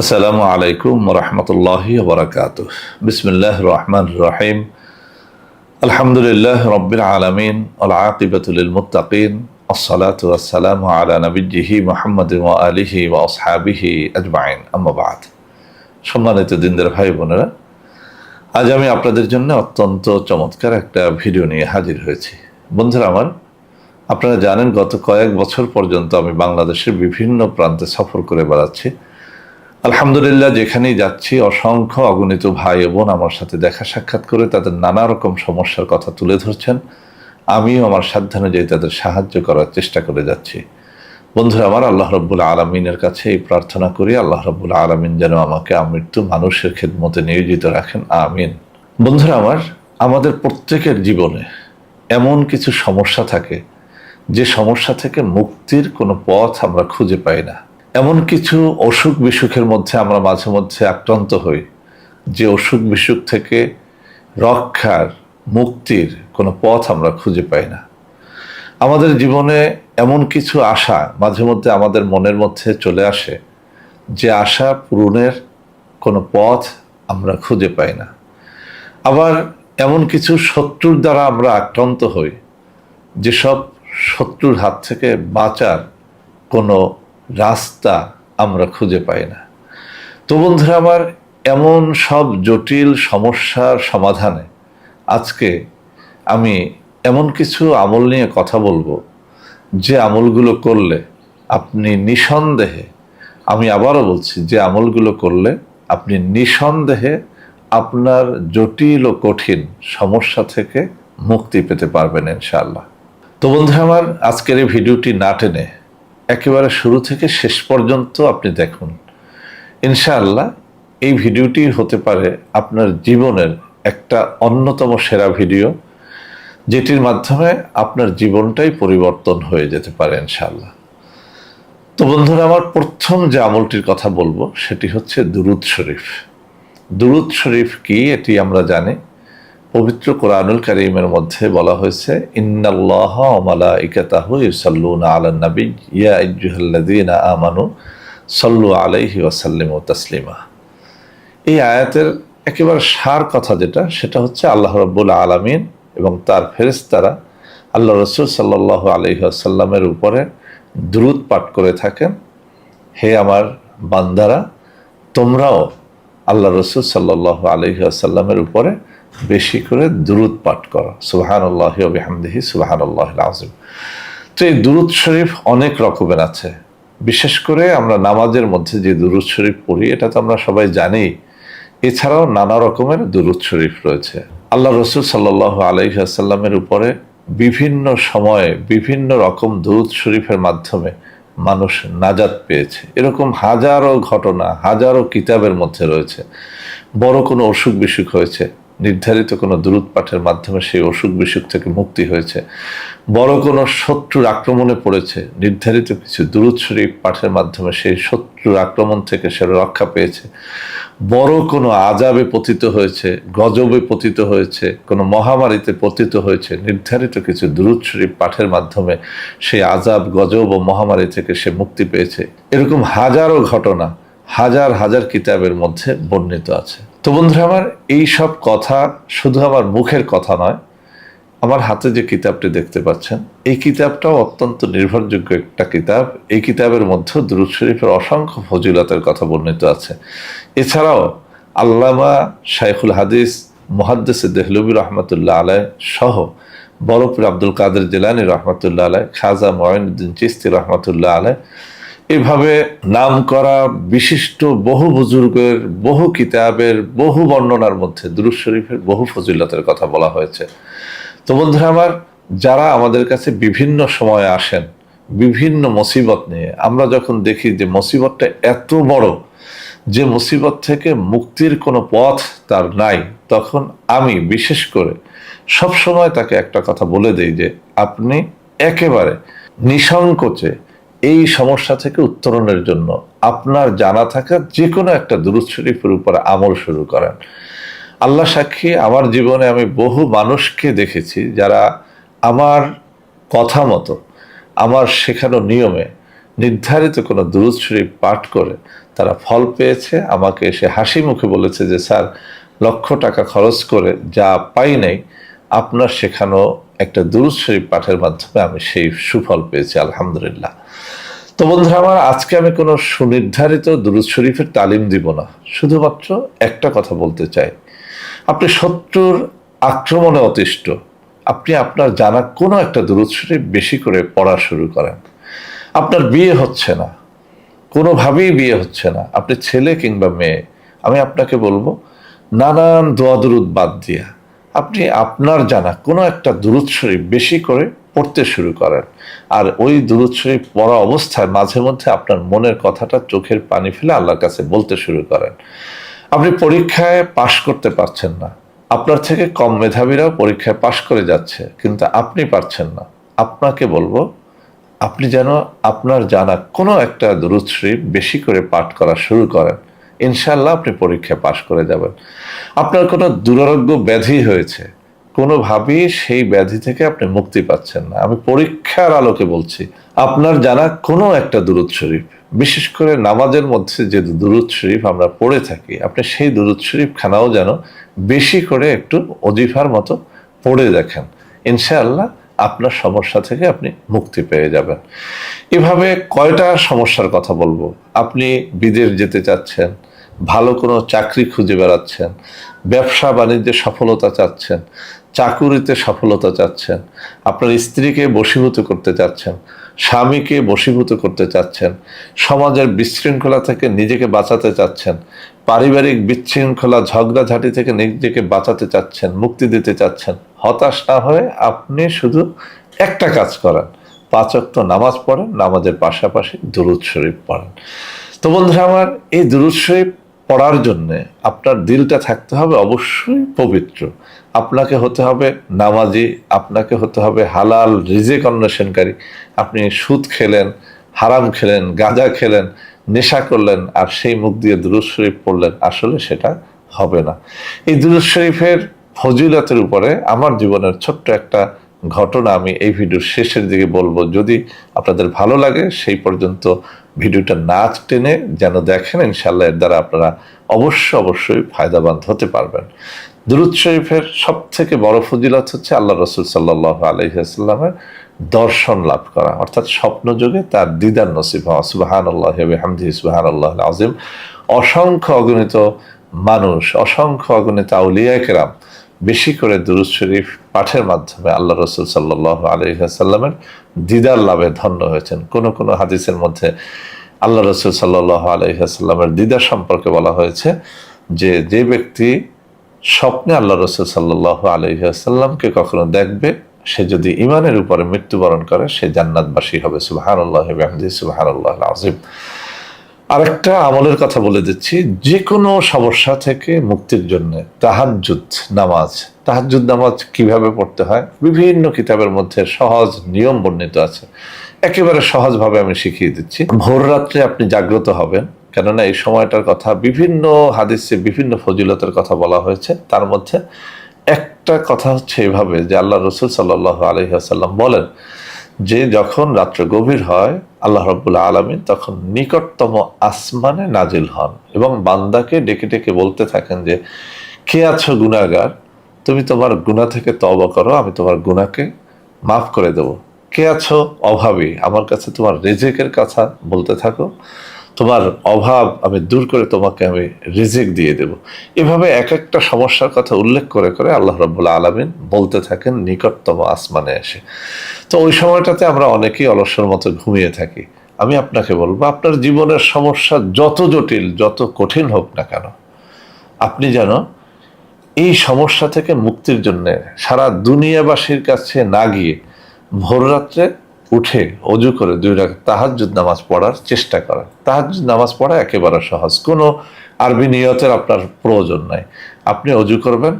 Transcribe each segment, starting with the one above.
আসসালামু আলাইকুম রহমতুল্লাহ বরকাত বিসমিল্লাহ রহমান রহিম আলহামদুলিল্লাহ রব্বিল আলমিন আকিবতুল মুতাকিন আসসালাত আসসালাম আলা নবীজিহি মোহাম্মদ আলিহি ও আসহাবিহি আজমাইন আম্মাবাদ সম্মানিত দিনদের ভাই বোনেরা, আজ আমি আপনাদের জন্য অত্যন্ত চমৎকার একটা ভিডিও নিয়ে হাজির হয়েছি। বন্ধুরা আমার, আপনারা জানেন গত কয়েক বছর পর্যন্ত আমি বাংলাদেশের বিভিন্ন প্রান্তে সফর করে বেড়াচ্ছি। আলহামদুলিল্লাহ, যেখানেই যাচ্ছি, অসংখ্য অগণিত ভাই বোন আমার সাথে দেখা সাক্ষাৎ করে তাদের নানা রকম সমস্যার কথা তুলে ধরছেন। আমিও আমার সাধ্যানুযায়ী তাদের সাহায্য করার চেষ্টা করে যাচ্ছি। বন্ধুরা, আমার আল্লাহ রব্বুল আলমিনের কাছে এই প্রার্থনা করি, আল্লাহ রব্বুল আলমিন যেন আমাকে আমৃত্যু মানুষের খেদমতে নিয়োজিত রাখেন। আমিন। বন্ধুরা, আমার, আমাদের প্রত্যেকের জীবনে এমন কিছু সমস্যা থাকে, যে সমস্যা থেকে মুক্তির কোনো পথ আমরা খুঁজে পাই না। এমন কিছু অসুখ বিসুখের মধ্যে আমরা মাঝে মধ্যে আক্রান্ত হই। যে অসুখ বিসুখ থেকে রক্ষার, মুক্তির কোনো পথ আমরা খুঁজে পাই না। আমাদের জীবনে এমন কিছু আশা মাঝে মধ্যে আমাদের মনের মধ্যে চলে আসে যে আশা পূরণের কোনো পথ আমরা খুঁজে পাই না। আবার এমন কিছু শত্রুর দ্বারা আমরা আক্রান্ত হই, যেসব শত্রুর হাত থেকে বাঁচার কোনো রাস্তা আমরা খুঁজে পাই না। তো বন্ধুরা আমার এমন সব জটিল সমস্যার সমাধানে আজকে আমি এমন কিছু আমল নিয়ে কথা বলব, যে আমলগুলো করলে আপনি নিঃসন্দেহে, আমি আবারও বলছি, যে আমলগুলো করলে আপনি নিঃসন্দেহে আপনার জটিল ও কঠিন সমস্যা থেকে মুক্তি পেতে পারবেন ইনশাআল্লাহ। তো বন্ধু আমার আজকের এই ভিডিওটি না টেনে একেবারে শুরু থেকে শেষ পর্যন্ত আপনি দেখুন। ইনশাআল্লাহ, এই ভিডিওটি হতে পারে আপনার জীবনের একটা অন্যতম সেরা ভিডিও, যেটির মাধ্যমে আপনার জীবনটাই পরিবর্তন হয়ে যেতে পারে ইনশাআল্লাহ। তো বন্ধুরা, আমার প্রথম যে আমলটির কথা বলব, সেটি হচ্ছে দুরুদ শরীফ। দুরুদ শরীফ কি, এটি আমরা জানি। পবিত্র কোরআনুল করিমের মধ্যে বলা হয়েছে, ইন্নাল্লাহ মালা ইকাতাহু ইউসাল্লুনা আলা নবী, ইয়া ইজ্জুহাল্লাযীনা আমানু সল্লু আলাইহি ওয়াসাল্লিম তাসলিমা। এই আয়াতের একেবারে সার কথা যেটা, সেটা হচ্ছে আল্লাহ রব্বুল আলমিন এবং তার ফেরেস্তারা আল্লাহ রসুল সাল্লাহ আলহি আসাল্লামের উপরে দ্রুত পাঠ করে থাকেন, হে আমার বান্দারা, তোমরাও আল্লাহ রসুল সাল্লাহ আলহি আসাল্লামের উপরে বেশি করে দুরুদ পাঠ করো। সুবাহান আল্লাহ বিহামদিহি সুবাহান আল্লাহ আজিম তো এই দুরুদ শরীফ অনেক রকমের আছে। বিশেষ করে আমরা নামাজের মধ্যে যে দুরুদ শরীফ পড়ি, এটা তো আমরা সবাই জানি। এছাড়াও নানা রকমের দুরুদ শরীফ রয়েছে। আল্লাহ রসুল সাল্লাহ আলহিহাসাল্লামের উপরে বিভিন্ন সময়ে বিভিন্ন রকম দুরুদ শরীফের মাধ্যমে মানুষ নাজাত পেয়েছে। এরকম হাজারো ঘটনা, হাজারো কিতাবের মধ্যে রয়েছে। বড় কোনো অসুখ বিসুখ হয়েছে। নির্ধারিত কোনো দূরত পাঠের মাধ্যমে সেই অসুখ বিসুখ থেকে মুক্তি হয়েছে। বড় কোনো শত্রুর আক্রমণে পড়েছে। নির্ধারিত কিছু দূরত শরীফ পাঠের মাধ্যমে সেই শত্রুর আক্রমণ থেকে সে রক্ষা পেয়েছে। বড় কোনো আজাবে পতিত হয়েছে, গজবে পতিত হয়েছে, কোনো মহামারীতে পতিত হয়েছে। নির্ধারিত কিছু দূরত শরীফ পাঠের মাধ্যমে সেই আজাব গজব ও মহামারী থেকে সে মুক্তি পেয়েছে। এরকম হাজারো ঘটনা হাজার হাজার কিতাবের মধ্যে বর্ণিত আছে। তো বন্ধুরা আমার এই সব কথা শুধু আমার মুখের কথা নয়, আমার হাতে যে কিতাবটি দেখতে পাচ্ছেন, এই কিতাবটাও অত্যন্ত নির্ভরযোগ্য একটা কিতাব। এই কিতাবের মধ্যে দুরুদ শরীফের অসংখ্য ফজিলতের কথা বর্ণিত আছে। এছাড়াও আল্লামা শাইখুল হাদিস, মহাদ্দেস দেহলবী রহমতুল্লাহ আলাই সহ বরফুর আব্দুল কাদের জেলানি রহমতুল্লাহ আলাই খাজা ময়নুদ্দিন চিস্তি রহমতুল্লাহ আলাই এভাবে নাম করা বিশিষ্ট বহু বুজুর্গের, বহু কিতাবের, বহু বর্ণনার মধ্যে দুরুদ শরীফের বহু ফজিলতের কথা বলা হয়েছে। তো বন্ধুরা আমার, যারা আমাদের কাছে বিভিন্ন সময়ে আসেন, বিভিন্ন মুসিবত নিয়ে, আমরা যখন দেখি যে মুসিবতটা এত বড়, যে মুসিবত থেকে মুক্তির কোনো পথ তার নাই, তখন আমি বিশেষ করে সব সময় তাকে একটা কথা বলে দেই যে, আপনি একেবারে নিঃসংকোচে এই সমস্যা থেকে উত্তরণের জন্য আপনার জানা থাকা যে কোনো একটা দুরুদ শরীফের উপর আমল শুরু করেন। আল্লাহ সাক্ষী, আমার জীবনে আমি বহু মানুষকে দেখেছি যারা আমার কথা মতো, আমার শেখানো নিয়মে নির্ধারিত কোনো দুরুদ শরীফ পাঠ করে তারা ফল পেয়েছে। আমাকে এসে হাসি মুখে বলেছে যে, স্যার, লক্ষ টাকা খরচ করে যা পাই নাই, আপনার শেখানো একটা দুরুদ শরীফ পাঠের মাধ্যমে আমি সেই সুফল পেয়েছি, আলহামদুলিল্লাহ। তো বন্ধুরা আমার, আজকে আমি কোনো সুনির্ধারিত দুরুদ শরীফের তালিম দিব না। শুধুমাত্র একটা কথা বলতে চাই। আপনি শত্রুর আক্রমণে অতিষ্ঠ। আপনি আপনার জানা কোনো একটা দুরুদ শরীফ বেশি করে পড়া শুরু করেন। আপনার বিয়ে হচ্ছে না। কোনোভাবেই বিয়ে হচ্ছে না। আপনি ছেলে কিংবা মেয়ে। আমি আপনাকে বলব, নানান দোয়া দুরুদ বাদ দিয়া। আপনি আপনার জানা কোনো একটা দুরুদ শরীফ বেশি করে পড়তে শুরু করেন। আর ওই দুরুদ শরীফ পড়া অবস্থায় মাঝে মধ্যে আপনার মনের কথাটা চোখের পানি ফেলে আল্লাহর কাছে বলতে শুরু করেন। আপনি পরীক্ষায় পাশ করতে পারছেন না। আপনার থেকে কম মেধাবীরাও পরীক্ষায় পাশ করে যাচ্ছে, কিন্তু আপনি পারছেন না। আপনাকে বলব, আপনি যেন আপনার জানা কোনো একটা দুরুদ শরীফ বেশি করে পাঠ করা শুরু করেন। ইনশাল্লাহ আপনি পরীক্ষা পাশ করে যাবেন। আপনার কোনো দুরারোগ্য ব্যাধি হয়েছে, কোনোভাবেই সেই ব্যাধি থেকে আপনি মুক্তি পাচ্ছেন না। আমি পরীক্ষার আলোকে বলছি, আপনার জানা কোনো একটা দুরুদ শরীফ, বিশেষ করে নামাজের মধ্যে যে দুরুদ শরীফ আমরা পড়ে থাকি, আপনি সেই দুরুদ শরীফ খানাও যেন বেশি করে একটু অজিফার মতো পড়ে দেখেন। ইনশাআল্লাহ আপনার সমস্যা থেকে আপনি মুক্তি পেয়ে যাবেন। এভাবে কয়টা সমস্যার কথা বলব? আপনি বিদেশ যেতে চাচ্ছেন, ভালো কোনো চাকরি খুঁজে বেড়াচ্ছেন, ব্যবসা বাণিজ্যে সফলতা চাচ্ছেন, চাকুরিতে সফলতা চাচ্ছেন, আপনার স্ত্রীকে বশীভূত করতে চাচ্ছেন, স্বামীকে বশীভূত করতে চাচ্ছেন, সমাজের বিশৃঙ্খলা থেকে নিজেকে বাঁচাতে চাচ্ছেন পারিবারিক বিশৃঙ্খলা ঝগড়াঝাটি থেকে নিজেকে বাঁচাতে চাচ্ছেন, মুক্তি দিতে চাচ্ছেন। হতাশ না হয়ে আপনি শুধু একটা কাজ করেন। পাঁচক্ত নামাজ পড়েন, নামাজের পাশাপাশি দুরুদ শরীফ পড়েন। তো বন্ধুরা, আমার এই দুরুদ শরীফ পড়ার জন্যে আপনার দিলটা থাকতে হবে অবশ্যই পবিত্র। আপনাকে হতে হবে নামাজি, আপনাকে হতে হবে হালাল, রিজেক অন্বেষণকারী। আপনি সুদ খেলেন, হারাম খেলেন, গাঁজা খেলেন নেশা করলেন আর সেই মুখ দিয়ে দুরুদ শরীফ পড়লেন, আসলে সেটা হবে না। এই দুরুদ শরীফের ফজিলতের উপরে আমার জীবনের ছোট্ট একটা ঘটনা আমি এই ভিডিওর শেষের দিকে বলব। যদি আপনাদের ভালো লাগে, সেই পর্যন্ত ভিডিওটা না টেনে যেন দেখেন ইনশাল্লাহ এর দ্বারা আপনারা অবশ্য অবশ্যই ফায়দাবান হতে পারবেন। দুরুদ শরীফের সব থেকে বড় ফজিলত হচ্ছে আল্লাহ রসুল সাল্লাহ আলহিহাস্লামের দর্শন লাভ করা। অর্থাৎ স্বপ্ন যুগে তার দিদার নসিব হওয়া। সুবাহান আল্লাহ হামদি সুবাহান আল্লাহ আজিম অসংখ্য অগণিত মানুষ, অসংখ্য অগণিত আউলিয়া কেরাম বেশি করে দুরুদ শরীফ পাঠের মাধ্যমে আল্লাহ রসুল সাল্লাহ আলহিহাসাল্লামের দিদার লাভে ধন্য হয়েছেন। কোন কোন হাদিসের মধ্যে আল্লাহ রসুল সাল্লাহ আলহিহাসাল্লামের দিদার সম্পর্কে বলা হয়েছে যে যে ব্যক্তি স্বপ্নে আল্লাহ রসুল সাল্লাহ আলহিহাসাল্লামকে কখনো দেখবে সে যদি ইমানের উপরে মৃত্যুবরণ করে, সে জান্নাতবাসী হবে। সুবাহান আল্লাহ সুবাহান আল্লাহ আজিম আরেকটা আমলের কথা বলে দিচ্ছি যে কোনো সমস্যা থেকে মুক্তির জন্য তাহাজুদ নামাজ। তাহাজুদ নামাজ কীভাবে পড়তে হয়? বিভিন্ন কিতাবের মধ্যে সহজ নিয়ম বর্ণিত আছে। একেবারে সহজভাবে আমি শিখিয়ে দিচ্ছি। ভোর রাত্রে আপনি জাগ্রত হবেন, কেননা এই সময়টার কথা বিভিন্ন হাদিসে বিভিন্ন ফজিলতের কথা বলা হয়েছে। তার মধ্যে একটা কথা হচ্ছে এভাবে, যে আল্লাহ রসুল সাল্লাহ আলহিহাসাল্লাম বলেন যে যখন রাত্র গভীর হয়, আল্লাহ রব্বুল্লা আলমিন তখন নিকটতম আসমানে নাজিল হন এবং বান্দাকে ডেকে ডেকে বলতে থাকেন যে, কে আছো গুণাগার তুমি তোমার গুণা থেকে তবা করো, আমি তোমার গুণাকে মাফ করে দেব। কে আছো অভাবী? আমার কাছে তোমার রেজেকের কথা বলতে থাকো। তোমার অভাব আমি দূর করে তোমাকে আমি রিজিক দিয়ে দেব। এভাবে এক একটা সমস্যার কথা উল্লেখ করে করে আল্লাহ রব্বুল্লা আলমিন বলতে থাকেন, নিকটতম আসমানে এসে। তো ওই সময়টাতে আমরা অনেকেই অলসর মতো ঘুমিয়ে থাকি। আমি আপনাকে বলব, আপনার জীবনের সমস্যা যত জটিল, যত কঠিন হোক না কেন, আপনি যেন এই সমস্যা থেকে মুক্তির জন্য সারা দুনিয়াবাসীর কাছে না গিয়ে ভোর রাত্রে উঠে অজু করে দুই রাখ তাহাজুদ নামাজ পড়ার চেষ্টা করা তাহাজুদ নামাজ পড়া একেবারে সহজ। কোনো আরবি নিয়তের আপনার প্রয়োজন নাই। আপনি অজু করবেন,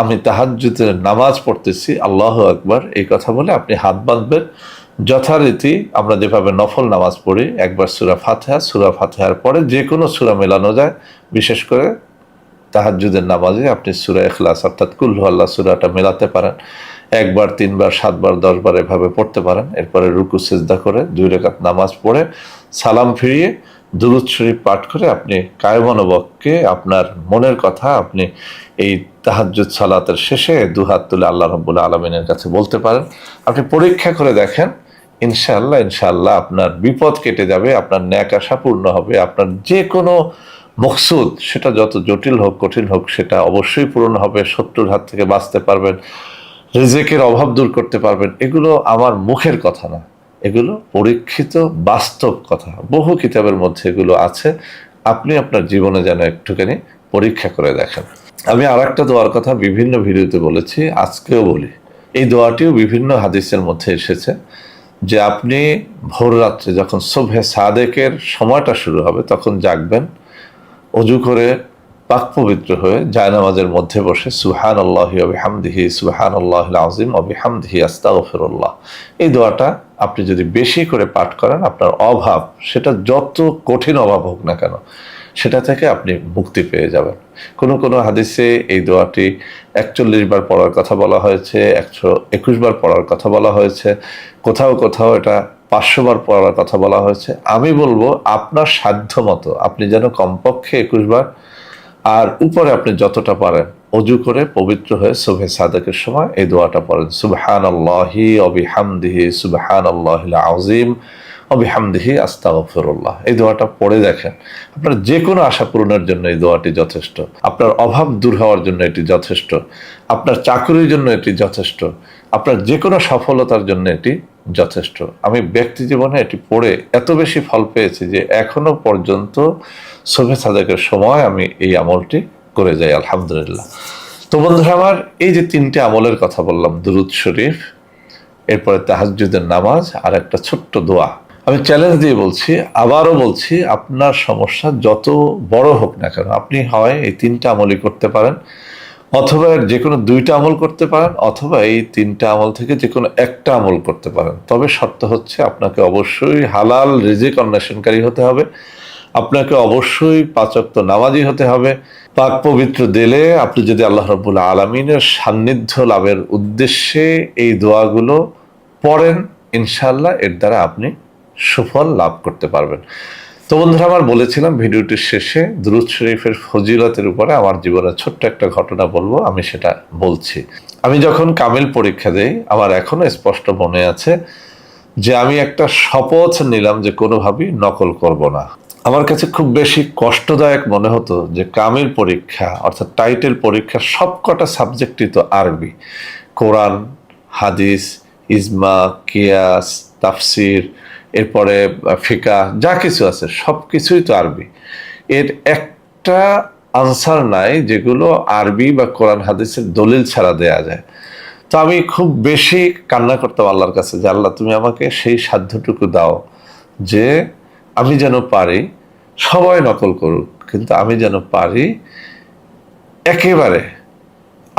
আমি তাহাজুদের নামাজ পড়তেছি, আল্লাহ একবার এই কথা বলে আপনি হাত বাঁধবেন। যথারীতি আমরা যেভাবে নফল নামাজ পড়ি, একবার সুরা ফাতেহা, সুরা ফাতেহার পরে যে কোনো সুরা মেলানো যায়, বিশেষ করে তাহাজুদের নামাজে আপনি সুরা এখলাস অর্থাৎ কুল্লু আল্লাহ সুরাটা মেলাতে পারেন। একবার, তিনবার, সাতবার, দশবার এভাবে পড়তে পারেন। এরপরে রুকু, সেজদা করে দুই রেখাত নামাজ পড়ে সালাম ফিরিয়ে দুরুদ শরীফ পাঠ করে আপনি কায়মনোবককে আপনার মনের কথা আপনি এই তাহাজ্জুদ সালাতের শেষে দুহাত তুলে আল্লাহ রব্বুল আলমিনের কাছে বলতে পারেন। আপনি পরীক্ষা করে দেখেন ইনশাল্লাহ ইনশাল্লাহ আপনার বিপদ কেটে যাবে, আপনার ন্যাক আশা পূর্ণ হবে, আপনার যে কোনো মকসুদ, সেটা যত জটিল হোক, কঠিন হোক, সেটা অবশ্যই পূরণ হবে শত্রুর হাত থেকে বাঁচতে পারবেন। রিজেকের অভাব দূর করতে পারবেন। এগুলো আমার মুখের কথা না। এগুলো পরীক্ষিত বাস্তব কথা। বহু কিতাবের মধ্যে এগুলো আছে। আপনি আপনার জীবনে যেন একটুখানি পরীক্ষা করে দেখেন। আমি আর একটা দোয়ার কথা বিভিন্ন ভিডিওতে বলেছি, আজকেও বলি। এই দোয়াটিও বিভিন্ন হাদিসের মধ্যে এসেছে যে আপনি ভোর রাত্রে যখন সোভে সাদেকের সময়টা শুরু হবে, তখন জাগবেন, অজু করে পাক পবিত্র হয়ে জায়নামাজের মধ্যে বসে সুহান আল্লাহ হামদিহি সুহান আল্লাহ আজিম অবি হামদিহি আস্তাগফিরুল্লাহ। এই দোয়াটা আপনি যদি বেশি করে পাঠ করেন, আপনার অভাব, সেটা যত কঠিন অভাব হোক না কেন, সেটা থেকে আপনি মুক্তি পেয়ে যাবেন। কোনো কোনো হাদিসে এই দোয়াটি একচল্লিশ বার পড়ার কথা বলা হয়েছে, একশো একুশ বার পড়ার কথা বলা হয়েছে, কোথাও কোথাও এটা পাঁচশো বার পড়ার কথা বলা হয়েছে। আমি বলব, আপনার সাধ্য মতো আপনি যেন কমপক্ষে একুশ বার আর উপরে আপনি যতটা পারেন অজু করে পবিত্র হয়ে সুবহে সাদেকের সময় এই দোয়াটা পড়েন সুবহান আল্লাহি অবিহামদিহি সুবহান আল্লাহ আজিম অবিহামদিহি আস্তাগফিরুল্লাহ। এই দোয়াটা পড়ে দেখেন, আপনার যে কোনো আশা পূরণের জন্য এই দোয়াটি যথেষ্ট, আপনার অভাব দূর হওয়ার জন্য এটি যথেষ্ট, আপনার চাকরির জন্য এটি যথেষ্ট, আপনার যে কোনো সফলতার জন্য এটি যথেষ্ট। আমি ব্যক্তি জীবনে এটি পড়ে এত বেশি ফল পেয়েছি যে এখনও পর্যন্ত শোভে সাদেকের সময় আমি এই আমলটি করে যাই, আলহামদুলিল্লাহ। তো বন্ধুরা, আমার এই যে তিনটে আমলের কথা বললাম, দুরুদ শরীফ, এরপরে তাহাজুদের নামাজ, আর একটা ছোট্ট দোয়া। আমি চ্যালেঞ্জ দিয়ে বলছি, আবারও বলছি, আপনার সমস্যা যত বড় হোক না কেন, আপনি হয় এই তিনটা আমলই করতে পারেন। অথবা যে কোনো দুইটা আমল করতে পারেন, অথবা এই তিনটা আমল থেকে যে কোনো একটা আমল করতে পারেন। তবে শর্ত হচ্ছে আপনাকে অবশ্যই হালাল রিজিক অন্বেষণকারী হতে হবে। আপনাকে অবশ্যই পাচক্ত নামাজি হতে হবে। পাক পবিত্র দিলে আপনি যদি আল্লাহ রবুল্লা আলমিনের সান্নিধ্য লাভের উদ্দেশ্যে এই দোয়াগুলো পড়েন ইনশাল্লাহ এর দ্বারা আপনি সুফল লাভ করতে পারবেন। তো বন্ধুরা, আমার বলেছিলাম ভিডিওটির শেষে দুরুদ শরীফের ফজিলতের উপরে আমার জীবনের ছোট্ট একটা ঘটনা বলব, আমি সেটা বলছি। আমি যখন কামিল পরীক্ষা দেই, আমার এখনও স্পষ্ট মনে আছে যে আমি একটা শপথ নিলাম যে কোনোভাবেই নকল করব না। আমার কাছে খুব বেশি কষ্টদায়ক মনে হতো যে কামিল পরীক্ষা, অর্থাৎ টাইটেল পরীক্ষা, সবকটা সাবজেক্টই তো আরবি। কোরআন, হাদিস, ইজমা, কিয়াস, তাফসির এরপরে ফিকা, যা কিছু আছে সব কিছুই তো আরবি। এর একটা আনসার নাই যেগুলো আরবি বা কোরআন হাদিসের দলিল ছাড়া দেয়া যায়। তো আমি খুব বেশি কান্না করতাম আল্লাহর কাছে যে, আল্লাহ, তুমি আমাকে সেই সাধ্যটুকু দাও যে আমি যেন পারি সবাই নকল করুক, কিন্তু আমি যেন পারি একেবারে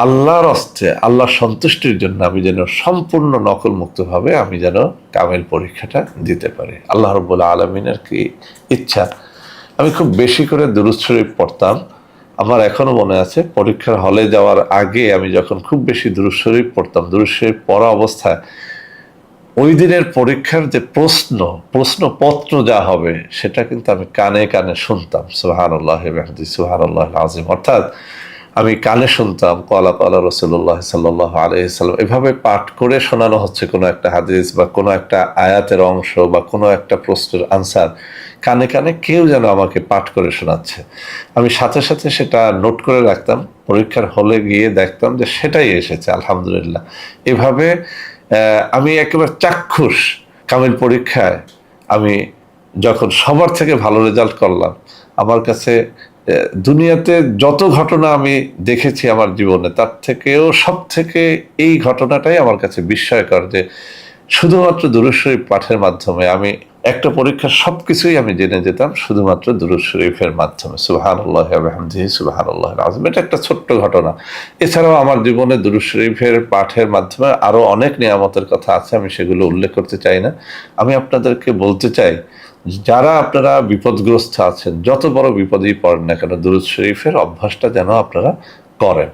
আল্লাহর অস্তে আল্লাহর সন্তুষ্টির জন্য আমি যেন সম্পূর্ণ নকল মুক্তভাবে আমি যেন কামেল পরীক্ষাটা দিতে পারি। আল্লাহ রব্বুল আলমিনের কি ইচ্ছা? আমি খুব বেশি করে শরীফ পড়তাম। আমার এখনও মনে আছে, পরীক্ষার হলে যাওয়ার আগে আমি যখন খুব বেশি শরীফ পড়তাম শরীফ পড়া অবস্থায় ওই দিনের পরীক্ষার যে প্রশ্ন, প্রশ্নপত্র যা হবে, সেটা কিন্তু আমি কানে কানে শুনতাম। সুহান আল্লাহ সুহান আল্লাহ আজিম অর্থাৎ আমি কানে শুনতাম, কলা কলা রসুল্লাহ সাল্লাহ আলহিসাল্লাম এভাবে পাঠ করে শোনানো হচ্ছে কোনো একটা হাদিস বা কোনো একটা আয়াতের অংশ বা কোনো একটা প্রশ্নের আনসার। কানে কানে কেউ যেন আমাকে পাঠ করে শোনাচ্ছে। আমি সাথে সাথে সেটা নোট করে রাখতাম, পরীক্ষার হলে গিয়ে দেখতাম যে সেটাই এসেছে, আলহামদুলিল্লাহ। এভাবে আমি একেবারে চাক্ষুষ। কামিল পরীক্ষায় আমি যখন সবার থেকে ভালো রেজাল্ট করলাম, আমার কাছে দুনিয়াতে যত ঘটনা আমি দেখেছি আমার জীবনে, তার থেকেও সব থেকে এই ঘটনাটাই আমার কাছে বিস্ময়কর যে শুধুমাত্র দুরুদ শরীফ পাঠের মাধ্যমে আমি একটা পরীক্ষার সব কিছুই আমি জেনে যেতাম, শুধুমাত্র দুরুদ শরীফের মাধ্যমে। সুবাহান আল্লাহ আজম এটা একটা ছোট্ট ঘটনা। এছাড়াও আমার জীবনে দুরুদ শরীফের পাঠের মাধ্যমে আরও অনেক নিয়ামতের কথা আছে, আমি সেগুলো উল্লেখ করতে চাই না। আমি আপনাদেরকে বলতে চাই যারা আপনারা বিপদগ্রস্ত আছেন, যত বড় বিপদেই পড়েন না কেন, দুরুদ শরীফের অভ্যাসটা যেন আপনারা করেন।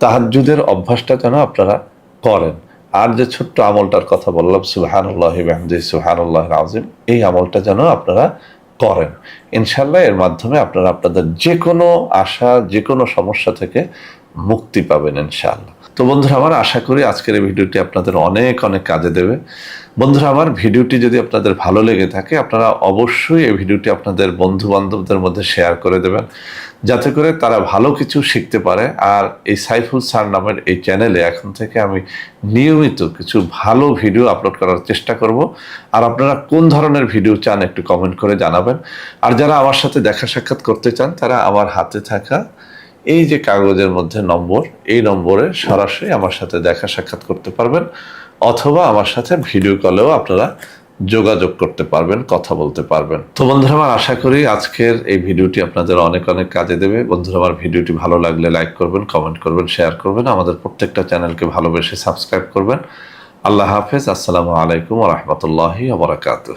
তাহাজুদের অভ্যাসটা যেন আপনারা করেন। আর যে ছোট্ট আমলটার কথা বললাম সুহানুল্লাহ বাহমদি সুহানুল্লাহ আজিম এই আমলটা যেন আপনারা করেন। ইনশাল্লাহ এর মাধ্যমে আপনারা আপনাদের যে কোনো আশা যে কোনো সমস্যা থেকে মুক্তি পাবেন ইনশাআল্লাহ। তো বন্ধুরা, আমার আশা করি আজকের এই ভিডিওটি আপনাদের অনেক অনেক কাজে দেবে। বন্ধুরা, আমার ভিডিওটি যদি আপনাদের ভালো লেগে থাকে, আপনারা অবশ্যই এই ভিডিওটি আপনাদের বন্ধু বান্ধবদের মধ্যে শেয়ার করে দেবেন, যাতে করে তারা ভালো কিছু শিখতে পারে। আর এই সাইফুল স্যার নামের এই চ্যানেলে এখন থেকে আমি নিয়মিত কিছু ভালো ভিডিও আপলোড করার চেষ্টা করব। আর আপনারা কোন ধরনের ভিডিও চান একটু কমেন্ট করে জানাবেন। আর যারা আমার সাথে দেখা সাক্ষাৎ করতে চান, তারা আমার হাতে থাকা এই যে কাগজের মধ্যে নম্বর, এই নম্বরে সরাসরি আমার সাথে দেখা সাক্ষাৎ করতে পারবেন, অথবা আমার সাথে ভিডিও কলেও আপনারা যোগাযোগ করতে পারবেন, কথা বলতে পারবেন। তো বন্ধুরা, আমার আশা করি আজকের এই ভিডিওটি আপনাদের অনেক অনেক কাজে দেবে। বন্ধুরা, আমার ভিডিওটি ভালো লাগলে লাইক করবেন, কমেন্ট করবেন, শেয়ার করবেন, আমাদের প্রত্যেকটা চ্যানেলকে ভালোবেসে সাবস্ক্রাইব করবেন। আল্লাহ হাফেজ, আসসালামু আলাইকুম রহমতুল্লাহি আবরাকাত